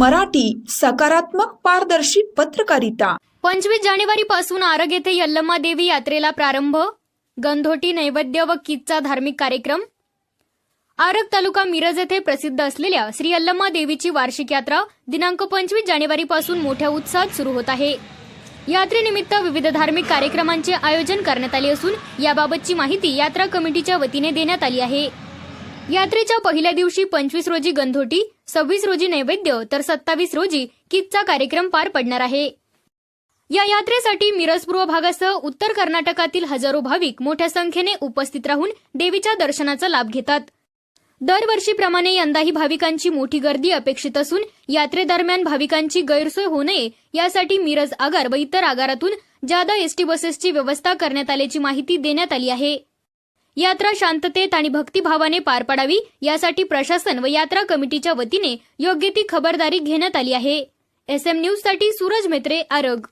मराठी सकारात्मक पारदर्शी पत्रकारिता. पंचवीस जानेवारी पासून आरग येथे यल्लम्मा देवी यात्रेला प्रारंभ. गंधोटी नैवेद्य व किच्चा धार्मिक कार्यक्रम. आरग तालुका मिरज येथे प्रसिद्ध असलेल्या श्री यल्लम्मा देवीची वार्षिक यात्रा दिनांक पंचवीस जानेवारी पासून मोठ्या उत्साहात सुरू होत आहे. यात्रेनिमित्त विविध धार्मिक कार्यक्रमांचे आयोजन करण्यात आले असून याबाबतची माहिती यात्रा कमिटीच्या वतीने देण्यात आली आहे. यात्रेच्या पहिल्या दिवशी पंचवीस रोजी गंधोटी सव्वीस रोजी नैवेद्य तर सत्तावीस रोजी किटचा कार्यक्रम पार पडणार आहे. या यात्रेसाठी मिरज पूर्व भागासह उत्तर कर्नाटकातील हजारो भाविक मोठ्या संख्येने उपस्थित राहून देवीच्या दर्शनाचा लाभ घेतात. दरवर्षीप्रमाणे यंदाही भाविकांची मोठी गर्दी अपेक्षित असून यात्रेदरम्यान भाविकांची गैरसोय होऊ नये यासाठी मिरज आगार व इतर आगारातून जादा एसटी बसेसची व्यवस्था करण्यात आल्याची माहिती देण्यात आली आहे. यात्रा शांततेत आणि भक्तिभावाने पार पडावी यासाठी प्रशासन व यात्रा कमिटीच्या वतीने योग्य ती खबरदारी घेण्यात आली आहे. एस एम न्यूजसाठी सूरज मेत्रे आरग.